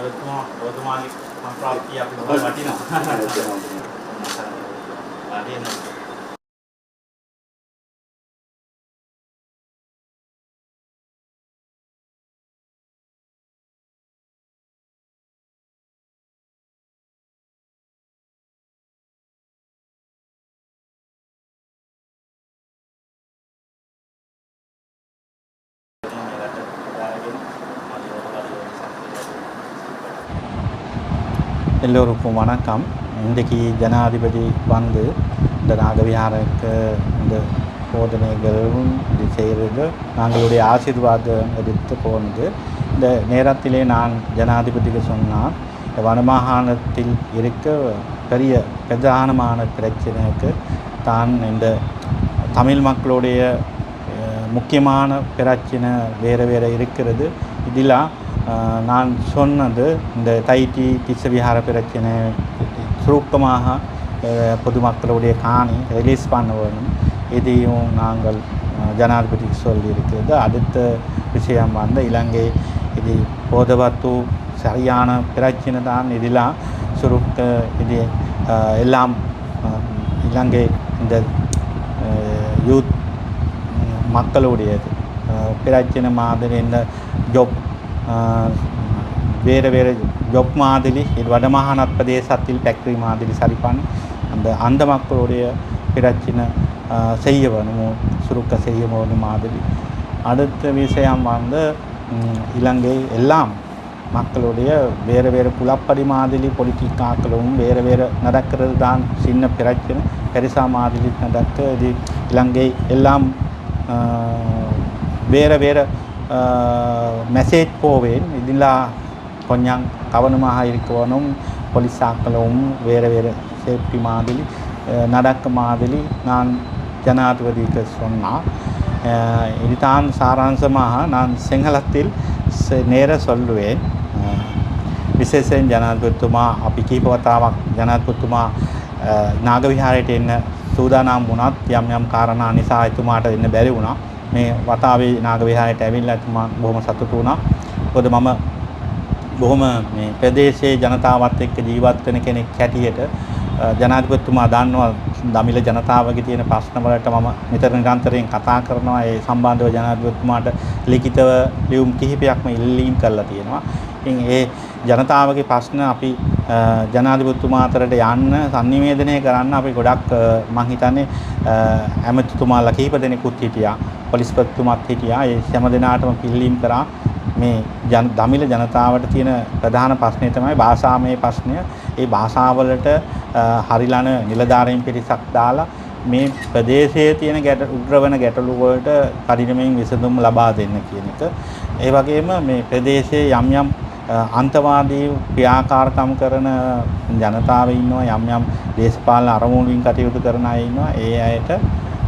ජනාධිපතිතුමා ඔබතුමාගේ සම්ප්‍රාප්තිය අපි බොහොම වටිනවා. වටිනවා. எல்லோருக்கும் வணக்கம். இன்றைக்கு ஜனாதிபதி வந்து இந்த நாகவிஹாரக்கு இந்த போதனைகளும் இது செய்கிறது நாங்களுடைய ஆசீர்வாதம் எடுத்து போனது இந்த நேரத்திலே நான் ஜனாதிபதிக்கு சொன்னால் இந்த வனமாகாணத்தில் இருக்க பெரிய பிரதானமான பிரச்சனைக்கு தான் இந்த தமிழ் மக்களுடைய முக்கியமான பிரச்சனை வேறு வேறு இருக்கிறது. இதெல்லாம் நான் சொன்னது இந்த தைட்டி திசவிஹார பிரச்சனை சுருக்கமாக பொதுமக்களுடைய காணி ரிலீஸ் பண்ண வேணும் இதையும் நாங்கள் ஜனாதிபதிக்கு சொல்லியிருக்கிறது. அடுத்த விஷயம் வந்து இலங்கை இது போதவத்து சரியான பிரச்சனை தான். இதெல்லாம் சுருக்க இது எல்லாம் இலங்கை இந்த யூத் மக்களுடையது. பிரச்சனை மாதிரி இந்த ஜொப் வேறு வேறு ஜொப் மாதிரி இது வடமாகாண பிரதேசத்தில் ஃபேக்ட்ரி மாதிரி சரி பண்ணி அந்த அந்த மக்களுடைய பிரச்சனை செய்ய வேணும் சுருக்க செய்ய வேணும் மாதிரி அடுத்த விஷயம் வந்து இலங்கை எல்லாம் மக்களுடைய வேறு வேறு குலப்படி மாதிரி பொலிட்டிக்காக்களும் வேறு வேறு நடக்கிறது தான் சின்ன பிரச்சனை பெருசா மாதிரி நடக்க இது இலங்கை எல்லாம் வேறு வேறு மெசேஜ் போவேன் இதெல்லாம் கொஞ்சம் கவனமாக இருக்கணும் போலீஸாக்களும் வேறு வேறு சேஃப்டி மாதிரி நடக்க மாதிரி நான் ஜனாதிபதிக்கு சொன்னால் இதுதான் சாராம்சமாக நான் சிங்களத்தில் நேர சொல்லுவேன் විශේෂයෙන් ජනාධිපතිතුමා අපි කීප වතාවක් ජනාධිපතිතුමා නාගවිහාරයට එන්න සූදානම් වුණත් යම් යම් කාරණා නිසා එතුමාට එන්න බැරි වුණා. මේ වතාවේ නාග විහාරයට ඇවිල්ලා එතුමා බොහොම සතුටු වුණා. මොකද මම බොහොම මේ ප්‍රදේශයේ ජනතාවත් එක්ක ජීවත් වෙන කෙනෙක් හැටියට අ, ජනාධිපතිතුමා දන්නවා දමිළ ජනතාවගේ තියෙන ප්‍රශ්න වලට මම නිතර නිරන්තරයෙන් කතා කරනවා ඒ සම්බන්ධව ජනාධිපතිතුමාට ලිඛිතව ලියුම් කිහිපයක්ම ඉල්ලීම් කරලා තියෙනවා. ඉතින් ඒ ජනතාවගේ ප්‍රශ්න අපි අ, ජනාධිපතිතුමා අතරට යන්න sannivedanaya කරන්න අපි ගොඩක් අ, මං හිතන්නේ අ, ඇමතිතුමාලා කිහිප දෙනෙකුත් හිටියා. පොලිස්පතිතුමත් හිටියා. ඒ හැම දෙනාටම පිල්ලීම් කරා මේ ජන දමිළ ජනතාවට තියෙන ප්‍රධාන ප්‍රශ්නය තමයි භාෂාමය ප්‍රශ්නය. ඒ භාෂාවලට අ, හරිලන නිලධාරීන් පිරිසක් දාලා මේ ප්‍රදේශයේ තියෙන ගැට උග්‍ර වෙන ගැටලු වලට කඩිනමින් විසඳුම් ලබා දෙන්න කියන එක. ඒ වගේම මේ ප්‍රදේශයේ යම් යම් අ, අන්තවාදී ක්‍රියාකාරකම් කරන ජනතාව ඉන්නවා යම් යම් දේශපාලන අරමුණුලින් කටයුතු කරන අය ඉන්නවා. ඒ අයට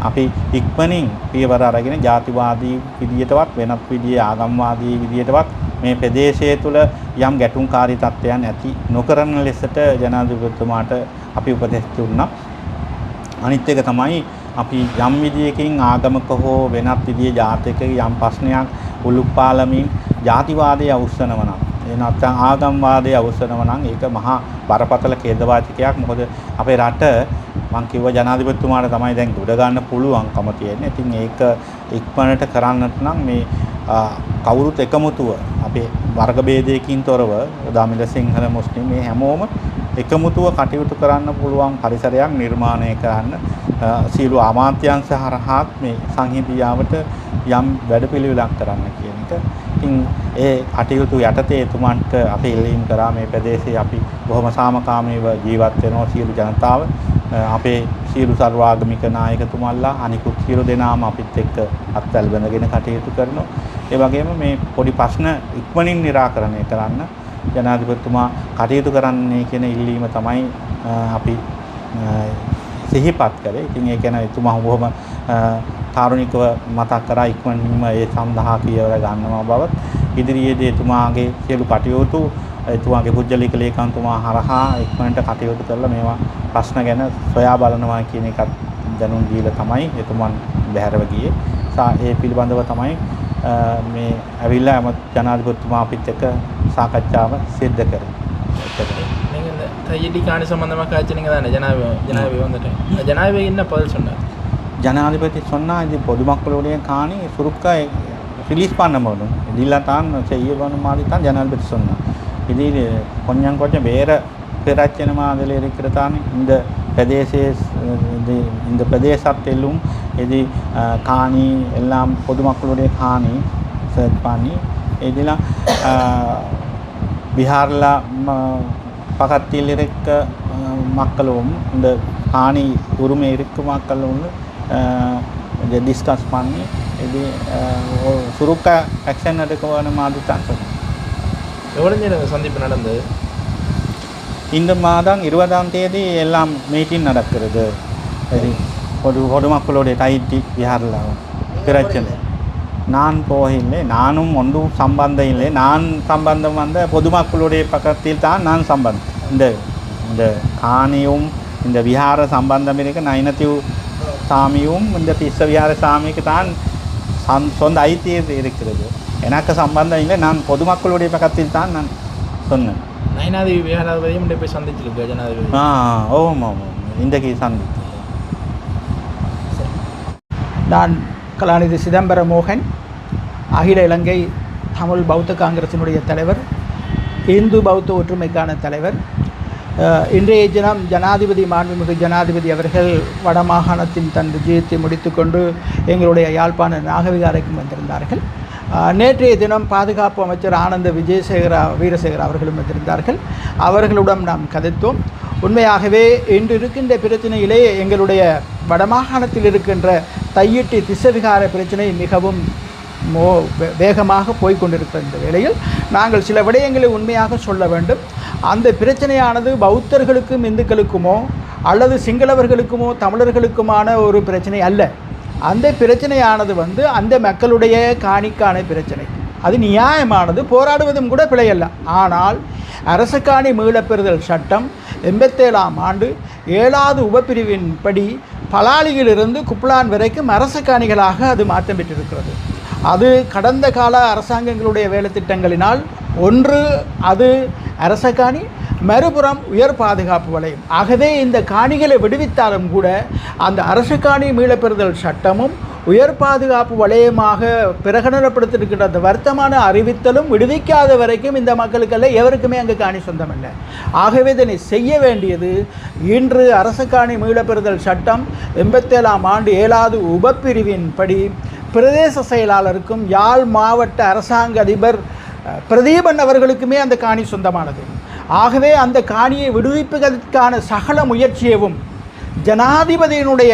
අපි ඉක්මනින් පියවර අරගෙන ජාතිවාදී විදියටවත් වෙනත් විදියේ ආගම්වාදී විදියටවත් මේ ප්‍රදේශය තුළ යම් ගැටුම්කාරී තත්ත්වයන් ඇති නොකරන ලෙසට ජනාධිපතිතුමාට අපි උපදෙස් දුන්නා. අනිත් එක තමයි අපි යම් විදියකින් ආගමක හෝ වෙනත් විදියේ ජාතික යම් ප්‍රශ්නයක් උලුප්පාලමින් ජාතිවාදයේ අවුස්සනව නම් ඒ නැත්නම් ආගම්වාදයේ අවුස්සනව නම් ඒක මහා බරපතල ඛේදවාචකයක් මොකද අපේ රට මං කිව්ව ජනාධිපතිතුමාට තමයි දැන් උඩ ගන්න පුළුවන්කම තියෙන්නේ. ඉතින් ඒක ඉක්මනට කරන්නට නම් මේ ආ, කවුරුත් එකමුතුව අපේ වර්ග ભેදයකින් තොරව දමිළ සිංහල මුස්ලිම් මේ හැමෝම එකමුතුව කටයුතු කරන්න පුළුවන් පරිසරයක් නිර්මාණය කරන්න අ, සියලු අමාත්‍යංශ හරහාත් මේ සංහිඳියාවට යම් වැඩපිළිවෙලක් කරන්න කියන එක. ඉතින් ඒ කටයුතු යටතේ එතුමන්ට අපි ඉල්ලීම් කරා මේ ප්‍රදේශයේ අපි බොහොම සාමකාමීව ජීවත් වෙනවා සියලු ජනතාව. අ, අපේ සියලු සර්වාගමික නායකතුමන්ලා අනිකුත් සියලු දෙනාම අපිත් එක්ක අත්වැල් බැඳගෙන කටයුතු කරනවා. ඒ වගේම මේ පොඩි ප්‍රශ්න ඉක්මනින් निराකරණය කරන්න ජනාධිපතිතුමා කටයුතු කරන්නේ කියන ඉල්ලීම තමයි අ, අපි අ, සිහිපත් කරේ. ඉතින් ඒ කියන එතුමා බොහොම තාරුණිකව මතක් කරා ඉක්මනින්ම ඒ සඳහා පියවර ගන්නවා බවත් ඉදිරියේදී එතුමාගේ සියලු කටයුතු එතුමාගේ පුජ්‍යලික ලේකම්තුමා හරහා ඉක්මනට කටයුතු කරලා මේවා ප්‍රශ්න ගැන සොයා බලනවා කියන එකත් දැනුම් දීලා තමයි එතුමන් බැහැරව ගියේ. ඒ පිළිබඳව තමයි මේ ඇවිල්ලා ජනාධිපතිතුමා අපිත් එක්ක සාකච්ඡාව සිද්ධ කරන්නේ. තයිඩි කාණි සම්බන්ධව කාචනික දාන ජනාවේ ජනාවේ වන්දට ජනාවේ ඉන්න පල්ස් උන්නා ஜனாதிபதி சொன்னா இது பொதுமக்களுடைய காணி சுருக்க ரிலீஸ் பண்ண முடியும் இதில் தான் செய்ய வேணும் மாதிரி தான் ஜனாதிபதி சொன்னார் இது கொஞ்சம் கொஞ்சம் வேறு பிரச்சனை மாதிரி இருக்கிறதான் இந்த பிரதேச இது இந்த பிரதேசத்திலும் இது அஹ், காணி எல்லாம் பொதுமக்களுடைய காணி சர்ச் பண்ணி இதெல்லாம் பீகாரில் பக்கத்தில் இருக்க அஹ், மக்களும் இந்த காணி உரிமை இருக்க மக்களும் அஹ், இதை டிஸ்கஸ் பண்ணி இது அஹ், ஒரு சுருக்க ஆக்ஷன் எடுக்க வேணும் மாதிரி தான் சொன்னேன். எவ்வளோ நேரம் சந்திப்பு நடந்தது? இந்த மாதம் இருபதாம் தேதி எல்லாம் மீட்டிங் நடக்கிறது. சரி ஒரு பொதுமக்களுடைய டைட்டி பீகாரில் பிரச்சனை. நான் போகவில்லை நானும் ஒன்றும் சம்பந்தம் இல்லை. நான் சம்பந்தம் வந்த பொதுமக்களுடைய பக்கத்தில் தான் நான் சம்பந்தம். இந்த இந்த காணியும் இந்த விஹார சம்பந்தம் இருக்கு நைனத்திவ் சாமியும் இந்த திஸ்ஸ விஹார சாமிக்கு தான் சந் சொந்த ஐத்தியம் இருக்கிறது. எனக்கு சம்பந்தம் இல்லை. நான் பொதுமக்களுடைய பக்கத்தில் தான் நான் சொன்னேன். நயனாதிபதி விகாராதிபதியும் போய் சந்திச்சிருக்கு ஜனாதிபதி ஆ ஓம் ஓம் இன்றைக்கு சந்தித்து நான் கலாநிதி சிதம்பர மோகன் அகில இலங்கை தமிழ் பௌத்த காங்கிரசினுடைய தலைவர் இந்து பௌத்த ஒற்றுமைக்கான தலைவர் இன்றைய தினம் ஜனாதிபதி மாண்புமிகு ஜனாதிபதி அவர்கள் வடமாகாணத்தின் தன் விஜயத்தை முடித்துக்கொண்டு எங்களுடைய யாழ்ப்பாண நாகவிகாரைக்கும் வந்திருந்தார்கள். நேற்றைய தினம் பாதுகாப்பு அமைச்சர் ஆனந்த விஜயசேகரா வீரசேகர் அவர்களும் வந்திருந்தார்கள். அவர்களுடன் நாம் கதைத்தோம். உண்மையாகவே இன்று இருக்கின்ற பிரச்சனையிலே எங்களுடைய வடமாகாணத்தில் இருக்கின்ற தையிட்டி திசவிகார பிரச்சனை மிகவும் மோ வே- வேகமாக போய்கொண்டிருக்கிற இந்த வேளையில் நாங்கள் சில விடயங்களை உண்மையாக சொல்ல வேண்டும். அந்த பிரச்சனையானது பௌத்தர்களுக்கும் இந்துக்களுக்குமோ அல்லது சிங்களவர்களுக்குமோ தமிழர்களுக்குமான ஒரு பிரச்சனை அல்ல. அந்த பிரச்சனையானது வந்து அந்த மக்களுடைய காணிக்கான பிரச்சனை. அது நியாயமானது போராடுவதும் கூட பிழையல்ல. ஆனால் அரசக்காணி மீளப்பெறுதல் சட்டம் எண்பத்தேழாம் ஆண்டு ஏழாவது உபப்பிரிவின்படி பலாலியிலிருந்து குப்லான் வரைக்கும் அரசக்காணிகளாக அது மாற்றம் பெற்றிருக்கிறது. அது கடந்த கால அரசாங்கங்களுடைய வேலைத்திட்டங்களினால் ஒன்று அது அரசக்காணி மறுபுறம் உயர் பாதுகாப்பு வளையம் ஆகவே இந்த காணிகளை விடுவித்தாலும் கூட அந்த அரசுக்காணி மீளப்பெறுதல் சட்டமும் உயர் பாதுகாப்பு வளையமாக பிரகடனப்படுத்தியிருக்கின்ற அந்த வர்த்தமான அறிவித்தலும் விடுவிக்காத வரைக்கும் இந்த மக்களுக்கெல்லாம் எவருக்குமே அங்கே காணி சொந்தமில்லை. ஆகவே இதனை செய்ய வேண்டியது இன்று அரசுக்காணி மீளப்பெறுதல் சட்டம் எண்பத்தேழாம் ஆண்டு ஏழாவது உபப்பிரிவின்படி பிரதேச செயலாளருக்கும் யாழ் மாவட்ட அரசாங்க அதிபர் பிரதீபன் அவர்களுக்குமே அந்த காணி சொந்தமானது. ஆகவே அந்த காணியை விடுவிப்பதற்கான சகல முயற்சியவும் ஜனாதிபதியினுடைய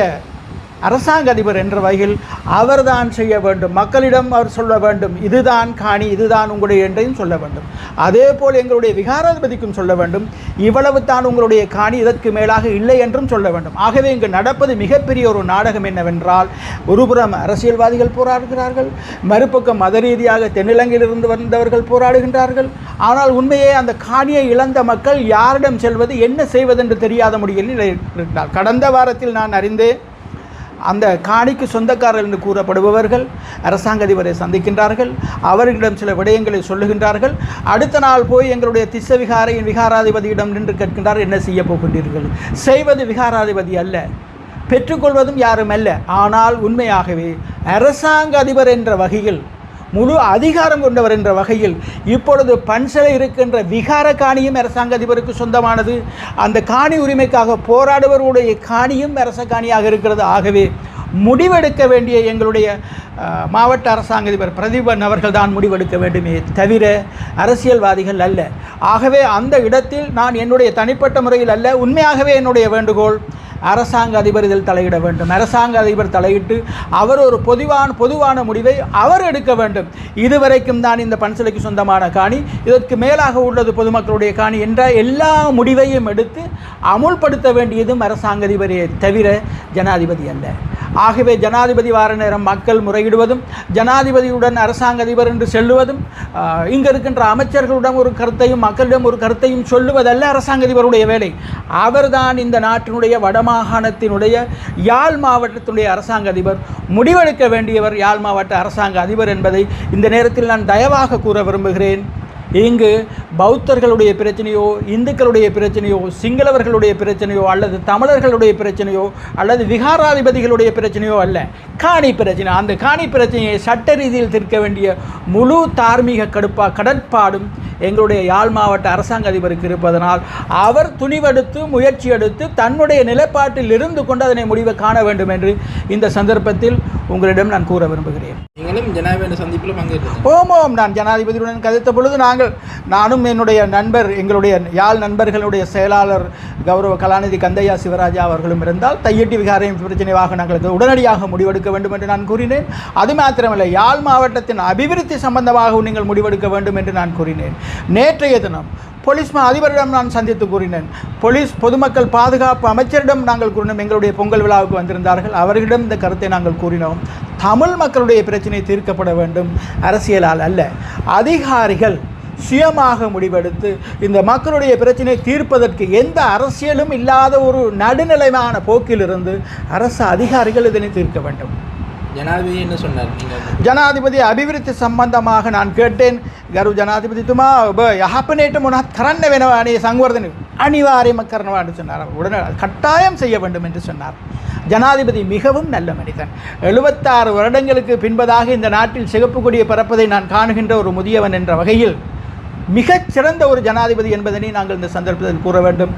அரசாங்க அதிபர் என்ற வகையில் அவர்தான் செய்ய வேண்டும். மக்களிடம் அவர் சொல்ல வேண்டும். இதுதான் காணி இதுதான் உங்களுடைய என்றையும் சொல்ல வேண்டும். அதே போல் எங்களுடைய விகாராதிபதிக்கும் சொல்ல வேண்டும். இவ்வளவு தான் உங்களுடைய காணி இதற்கு மேலாக இல்லை என்றும் சொல்ல வேண்டும். ஆகவே இங்கு நடப்பது மிகப்பெரிய ஒரு நாடகம் என்னவென்றால் ஒருபுறம் அரசியல்வாதிகள் போராடுகிறார்கள். மறுபக்கம் மத ரீதியாக தென்னிலங்கையிலிருந்து வந்தவர்கள் போராடுகின்றார்கள். ஆனால் உண்மையே அந்த காணியை இழந்த மக்கள் யாரிடம் செல்வது என்ன செய்வதென்று தெரியாத முடியலில் இருக்கிறார் கடந்த வாரத்தில் நான் அறிந்தேன் அந்த காணிக்கு சொந்தக்காரர் என்று கூறப்படுபவர்கள் அரசாங்க அதிபரை சந்திக்கின்றார்கள். அவர்களிடம் சில விடயங்களை சொல்லுகின்றார்கள். அடுத்த நாள் போய் எங்களுடைய திஸ்ஸ விகாரையின் விகாராதிபதியிடம் நின்று கேட்கின்றார். என்ன செய்ய போகின்றீர்கள்? செய்வது விகாராதிபதி அல்ல. பெற்றுக்கொள்வதும் யாரும் அல்ல. ஆனால் உண்மையாகவே அரசாங்க அதிபர் என்ற வகையில் முழு அதிகாரம் கொண்டவர் என்ற வகையில் இப்பொழுது பன்சலை இருக்கின்ற விகார காணியும் அரசாங்க அதிபருக்கு சொந்தமானது. அந்த காணி உரிமைக்காக போராடுபவர்களுடைய காணியும் அரச காணியாக இருக்கிறது. ஆகவே முடிவெடுக்க வேண்டிய எங்களுடைய மாவட்ட அரசாங்க அதிபர் பிரதீபன் அவர்கள் தான் முடிவெடுக்க வேண்டுமே தவிர அரசியல்வாதிகள் அல்ல. ஆகவே அந்த இடத்தில் நான் என்னுடைய தனிப்பட்ட முறையில் அல்ல. உண்மையாகவே என்னுடைய வேண்டுகோள் அரசாங்க அதிபர் இதில் தலையிட வேண்டும். அரசாங்க அதிபர் தலையிட்டு அவர் ஒரு பொதுவான பொதுவான முடிவை அவர் எடுக்க வேண்டும். இதுவரைக்கும் தான் இந்த பன்சிலைக்கு சொந்தமான காணி. இதற்கு மேலாக உள்ளது பொதுமக்களுடைய காணி என்ற எல்லா முடிவையும் எடுத்து அமுல்படுத்த வேண்டியதும் அரசாங்க அதிபரையை தவிர ஜனாதிபதி அல்ல. ஆகவே ஜனாதிபதி வார நேரம் மக்கள் முறையிடுவதும் ஜனாதிபதியுடன் அரசாங்க அதிபர் என்று செல்லுவதும் இங்கே இருக்கின்ற அமைச்சர்களிடம் ஒரு கருத்தையும் மக்களிடம் ஒரு கருத்தையும் சொல்லுவதல்ல அரசாங்க அதிபருடைய வேலை. அவர்தான் இந்த நாட்டினுடைய வடமாகாணத்தினுடைய யாழ் மாவட்டத்தினுடைய அரசாங்க அதிபர். முடிவெடுக்க வேண்டியவர் யாழ் மாவட்ட அரசாங்க அதிபர் என்பதை இந்த நேரத்தில் நான் தயவாக கூற விரும்புகிறேன். இங்கு பௌத்தர்களுடைய பிரச்சனையோ இந்துக்களுடைய பிரச்சனையோ சிங்களவர்களுடைய பிரச்சனையோ அல்லது தமிழர்களுடைய பிரச்சனையோ அல்லது விகாராதிபதிகளுடைய பிரச்சனையோ அல்ல. காணி பிரச்சனை. அந்த காணி பிரச்சனையை சட்ட ரீதியில் தீர்க்க வேண்டிய முழு தார்மீக கடுப்பா கடற்பாடும் எங்களுடைய யாழ் மாவட்ட அரசாங்க அதிபருக்கு இருப்பதனால் அவர் துணிவெடுத்து முயற்சி எடுத்து தன்னுடைய நிலைப்பாட்டில் இருந்து கொண்டு அதனை முடிவை காண வேண்டும் என்று இந்த சந்தர்ப்பத்தில் உங்களிடம் நான் கூற விரும்புகிறேன். நீங்களும் ஜனாதிபதி சந்திப்பில் பங்கேற்று ஓம் ஓம். நான் ஜனாதிபதியுடன் கதைத்த பொழுது நாங்கள் நானும் என்னுடைய நண்பர் எங்களுடைய யாழ் நண்பர்களுடைய செயலாளர் கௌரவ கலாநிதி கந்தையா சிவராஜா அவர்களும் இருந்தால் தையட்டி விகாரையும் பிரச்சனையாக நாங்கள் உடனடியாக முடிவெடுக்க வேண்டும் என்று நான் கூறினேன். அது மாத்திரமல்ல யாழ் மாவட்டத்தின் அபிவிருத்தி சம்பந்தமாக நீங்கள் முடிவெடுக்க வேண்டும் என்று நான் கூறினேன். நேற்றைய தினம் போலீஸ் மா அதிபரிடம் நான் சந்தித்து கூறினேன். போலீஸ் பொதுமக்கள் பாதுகாப்பு அமைச்சரிடம் நாங்கள் கூறினோம். எங்களுடைய பொங்கல் விழாவுக்கு வந்திருந்தார்கள். அவர்களிடம் இந்த கருத்தை நாங்கள் கூறினோம். தமிழ் மக்களுடைய பிரச்சனை தீர்க்கப்பட வேண்டும். அரசியலால் அல்ல. அதிகாரிகள் சுயமாக முடிவெடுத்து இந்த மக்களுடைய பிரச்சனையை தீர்ப்பதற்கு எந்த அரசியலும் இல்லாத ஒரு நடுநிலைமான போக்கிலிருந்து அரசு அதிகாரிகள் இதனை தீர்க்க வேண்டும். ஜனாதிபதி என்ன சொன்னார்? ஜனாதிபதி ජනාධිපති අභිවිෘති සම්බන්ධමාහ නන් කෙට්ටෙන් ගරු ජනාතිපතිතුමා ඔබ යහපනයට මොනත් அணிய වෙනවානේ සංවර්ධන அனிவாரியம என்று சொன்னார். உடனே கட்டாயம் செய்ய வேண்டும் என்று சொன்னார். ஜனாதிபதி மிகவும் நல்ல மனிதன். எழுபத்தாறு வருடங்களுக்கு பின்பதாக இந்த நாட்டில் சிகப்பு கொடியை பறப்பதை நான் காணுகின்ற ஒரு முதியவன் என்ற வகையில் மிகச் சிறந்த ஒரு ஜனாதிபதி என்பதனை நாங்கள் இந்த சந்தர்ப்பத்தில் கூற வேண்டும்.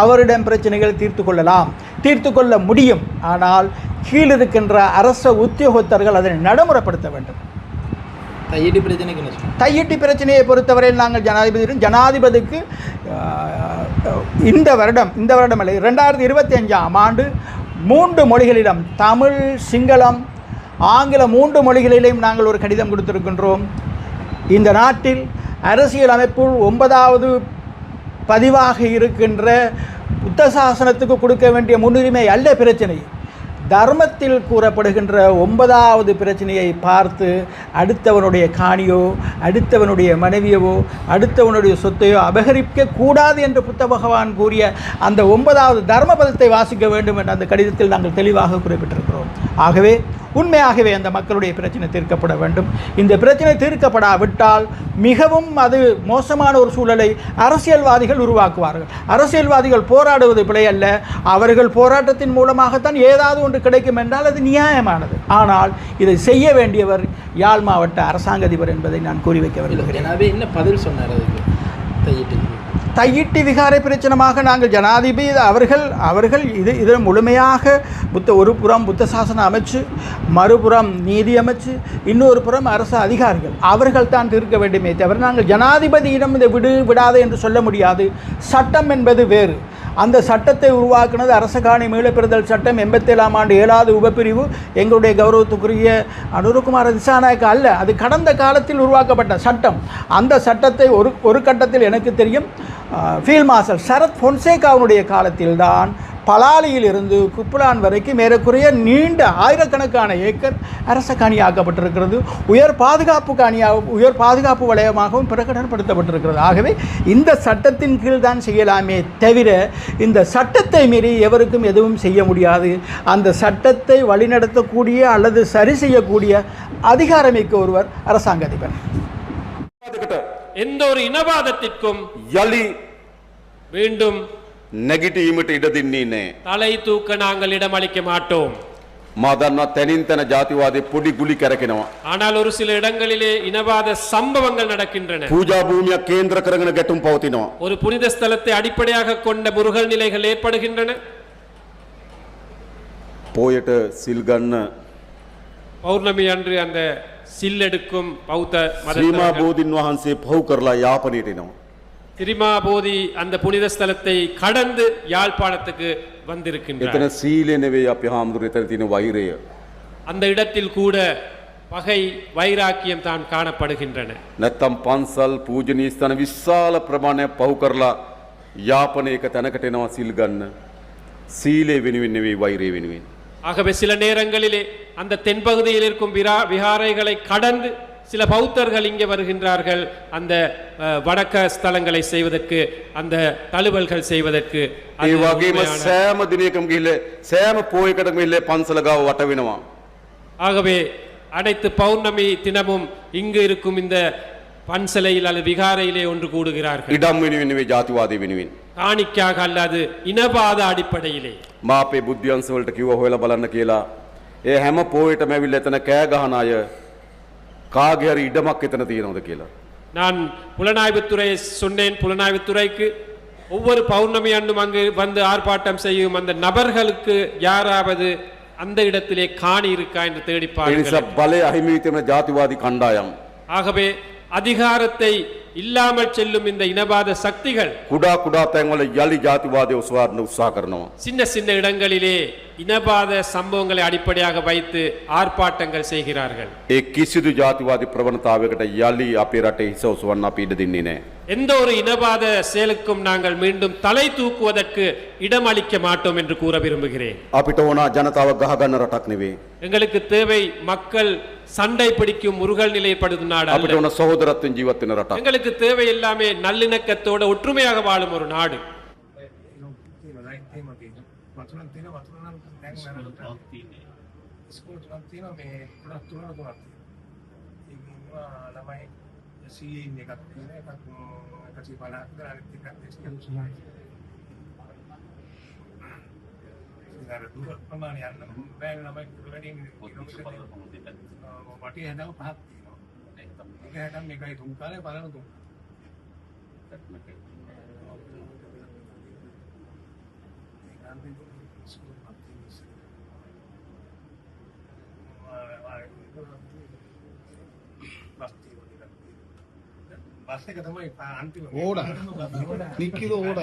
அவரிடம் பிரச்சனைகள் தீர்த்து கொள்ளலாம். தீர்த்து கொள்ள முடியும். ஆனால் கீழிருக்கின்ற அரச உத்தியோகத்தர்கள் அதனை நடைமுறைப்படுத்த வேண்டும். தையடி பிரச்சனைக்கு தையிட்டி பிரச்சனையை பொறுத்தவரையில் நாங்கள் ஜனாதிபதியிடம் ஜனாதிபதிக்கு இந்த வருடம் இந்த வருடம் இல்லை ரெண்டாயிரத்தி இருபத்தி அஞ்சாம் ஆண்டு மூன்று மொழிகளிடம் தமிழ் சிங்களம் ஆங்கில மூன்று மொழிகளிலும் நாங்கள் ஒரு கடிதம் கொடுத்திருக்கின்றோம். இந்த நாட்டில் அரசியல் அமைப்புள் ஒன்பதாவது பதிவாக இருக்கின்ற புத்த சாசனத்துக்கு கொடுக்க வேண்டிய முன்னுரிமை அல்ல பிரச்சனை. தர்மத்தில் கூறப்படுகின்ற ஒன்பதாவது பிரச்சனையை பார்த்து அடுத்தவனுடைய காணியோ அடுத்தவனுடைய மனைவியவோ அடுத்தவனுடைய சொத்தையோ அபகரிக்க கூடாது என்று புத்த பகவான் கூறிய அந்த ஒன்பதாவது தர்ம பதத்தை வாசிக்க வேண்டும் என்ற அந்த கடிதத்தில் நாங்கள் தெளிவாக குறிப்பிட்டிருக்கிறோம். ஆகவே உண்மையாகவே அந்த மக்களுடைய பிரச்சனை தீர்க்கப்பட வேண்டும். இந்த பிரச்சனை தீர்க்கப்படாவிட்டால் மிகவும் அது மோசமான ஒரு சூழலை அரசியல்வாதிகள் உருவாக்குவார்கள். அரசியல்வாதிகள் போராடுவது பிழையல்ல. அவர்கள் போராட்டத்தின் மூலமாகத்தான் ஏதாவது ஒன்று கிடைக்கும் என்றால் அது நியாயமானது. ஆனால் இதை செய்ய வேண்டியவர் யாழ் மாவட்ட அரசாங்க அதிபர் என்பதை நான் கூறி வைக்க விரும்புகிறேன். என்ன பதில் சொன்னார் அதுக்கு? தையிட்டு தையிட்டி விகாரை பிரச்சனமாக நாங்கள் ஜனாதிபதி அவர்கள் அவர்கள் இது இதில் முழுமையாக புத்த ஒரு புறம் புத்த சாசன அமைச்சு மறுபுறம் நீதி அமைச்சு இன்னொரு புறம் அரசு அதிகாரிகள். அவர்கள் தான் தீர்க்க வேண்டுமே தவிர நாங்கள் ஜனாதிபதியிடம் இதை விடு விடாது என்று சொல்ல முடியாது. சட்டம் என்பது வேறு. அந்த சட்டத்தை உருவாக்குனது அரச காணி மீளப்பெறுதல் சட்டம் எண்பத்தேழாம் ஆண்டு ஏழாவது உபப்பிரிவு. எங்களுடைய கௌரவத்துக்குரிய அனுருகுமார திசாநாயக்க அல்ல அது கடந்த காலத்தில் உருவாக்கப்பட்ட சட்டம். அந்த சட்டத்தை ஒரு ஒரு கட்டத்தில் எனக்கு தெரியும். ஃபீல்ட் மார்ஷல் சரத் பொன்சேகாவுடைய காலத்தில்தான் பலாலியிலிருந்து குப்புலான் வரைக்கும் ஏறக்குறைய நீண்ட ஆயிரக்கணக்கான ஏக்கர் அரச காணியாக்கப்பட்டிருக்கிறது. உயர் பாதுகாப்பு காணியாக உயர் பாதுகாப்பு வலயமாகவும் பிரகடனப்படுத்தப்பட்டிருக்கிறது. ஆகவே இந்த சட்டத்தின் கீழ் தான் செய்யலாமே தவிர இந்த சட்டத்தை மீறி எவருக்கும் எதுவும் செய்ய முடியாது. அந்த சட்டத்தை வழிநடத்தக்கூடிய அல்லது சரி செய்யக்கூடிய அதிகாரமிக்க ஒருவர் அரசாங்க அதிபர் எந்த ஒரு இனவாதத்திற்கும் மீண்டும் නැගිටීමට ඉඩ දෙන්නේ නෑ. தலை தூக்க நாங்கள் இடமளிக்க மாட்டோம் මා දන්නවා තැනින් තැන ජාතිවාදය පොඩි ගුලි කැරකෙනවා. ஆனால் ஒரு சில இடங்களிலே இனவாத சம்பவங்கள் நடக்கின்றன පූජා භූමියක් කේන්ද්‍ර කරගෙන ගැටුම් පවතිනවා. ஒரு புனித ஸ்தலத்தை அடிப்படையாக கொண்ட முருகல் நிலைகள் ஏற்படுகின்றன පෝයට සිල්ගන්න பௌர்ணமி அன்று அந்த சில்லெடுக்கும் பௌத்த மத ශ්‍රීමා බෝධීන් වහන්සේ පහු කරලා යාපනයට එනවා. திரிமா போதி அந்த புனித ஸ்தலத்தை கடந்து யாழ்ப்பாணத்துக்கு එතන வந்திருக்கின்றார் සීලය නෙවෙයි අපි හාමුදුරුවෝ එතන තියෙන වෛරය. அந்த இடத்தில் கூட பகை வைராக்கியம் தான் காணப்படுகின்றன නැත්තම් පන්සල් පූජනීය ස්ථාන විශාල ප්‍රමාණයක් පහු කරලා යාපනයක තැනකට එනවා සිල් ගන්න. සීලය වෙනුවෙන් නෙවෙයි වෛරය වෙනුවෙන්. ஆகவே சில நேரங்களிலே அந்த தென்பகுதியில் இருக்கும் விரா விகாரைகளை கடந்து சில பௌத்தர்கள் இங்கே வருகின்றார்கள் அந்த அஹ், வணக்க ஸ்தலங்களை செய்வதற்கு அந்த தழுவல்கள் செய்வதற்கு அது ඒ වගේම உண்மையான- සෑම දිනයකම ගිහිල්ලා සෑම පෝයකටම ගිහිල්ලා පන්සල ගාව වට වෙනවා. ஆகவே அனைத்து பௌர்ணமி தினமும் இங்கு இருக்கும் இந்த பன்சலையில் அல்லது விகாரையிலே ஒன்று கூடுகிறார்கள் ඉඩම් වෙනුවෙන් නෙවෙයි ජාතිවාදය වෙනුවෙන්. காணிக்காக அல்லது இனவாத அடிப்படையிலே මා අපේ බුද්ධ්‍යන්සවලට කිව්ව හොයලා බලන්න කියලා. ඒ හැම පෝයටම ඇවිල්ලා එතන කෑ ගහන අය කාගේ හරි ඉඩමක් එතන තියෙනවද කියලා. நான் புலனாய்வுத்துறையை சொன்னேன் புலனாய்வுத்துறைக்கு ஒவ்வொரு பௌர்ணமி அன்றும் அங்கு வந்து ஆர்ப்பாட்டம் செய்யும் அந்த நபர்களுக்கு யாராவது அந்த இடத்திலே காணி இருக்கா என்று தேடி ඒ பாருங்கள் නිසා බලය අහිමි වී තිබෙන ජාතිවාදී කණ්ඩායම් ஆகவே அதிகாரத்தை இல்லாமல் செல்லும் இந்த இனவாத சக்திகள் කුඩා කුඩා තැන්වල යළි ජාතිවාදය ඔසවාරන්න උත්සාහ කරනවා. சின்ன சின்ன இடங்களிலே இனவாத சம்பவங்களை அடிப்படையாக வைத்து ஆர்ப்பாட்டங்கள் செய்கிறார்கள் ඒ කිසිදු ජාතිවාදී ප්‍රවණතාවයකට යළි අපේ රටේ හිස ඔසවන්න අපි ඉඩ දෙන්නේ නැහැ. எந்த ஒரு இனவாத செயலுக்கும் நாங்கள் மீண்டும் தலை தூக்குவதற்கு இடம் அளிக்க மாட்டோம் என்று கூற விரும்புகிறேன் අපිට ඕන ජනතාව ගහගන්න රටක් නෙවෙයි. எங்களுக்கு தேவை மக்கள் சண்டை பிடிக்கும் முருகல் நிலைப்படுத்தும் நாடு அல்ல. අපිට ඕන සහෝදරත්වයෙන් ජීවත් වෙන රටක්. எங்களுக்கு தேவை எல்லாமே நல்லிணக்கத்தோட ஒற்றுமையாக வாழும் ஒரு நாடு වතුරක් තියෙන වතුර නම් දැන් වැරද්දක්. ස්කූල් තුනක් තියෙනවා මේ ගොඩක් තුනක් තුනක් තියෙනවා. ඒකේ ඉන්නවා ළමයි 100 ඉන්න එකක් තියෙනවා එකක් 150 විතර අනිත් එකක් 200. ඉතින් දුර ප්‍රමාණය යන්න බෑ ළමයි කිලෝමීටර් වටේ හදව පහක් තියෙනවා. ඒක හැටම් මේකයි තුන් කාලේ බලන තුන්. බස් එක තමයි අන්තිම. ඕඩ. නික්කිලෝ ඕඩ.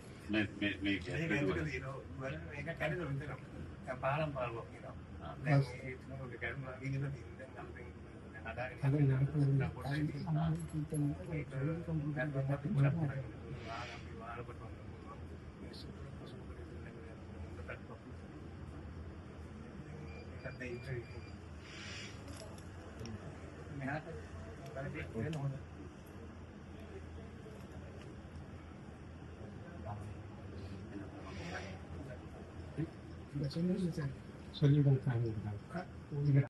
ఎందుకంటే you know, ఇంకా కనీసం ఇంతలో పాలం పాలు you know. 真的是这样。所以你给我看一下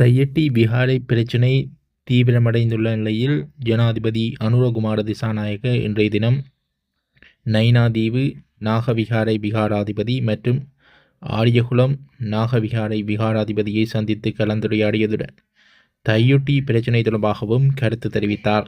தையட்டி விஹாரை பிரச்சினை தீவிரமடைந்துள்ள நிலையில் ஜனாதிபதி அனுரகுமார திசாநாயக இன்றைய தினம் நைனாதீவு நாகவிகாரை விகாராதிபதி மற்றும் ஆரியகுளம் நாகவிகாரை விகாராதிபதியை சந்தித்து கலந்துரையாடியதுடன் தையொட்டி பிரச்சினை தொடர்பாகவும் கருத்து தெரிவித்தார்.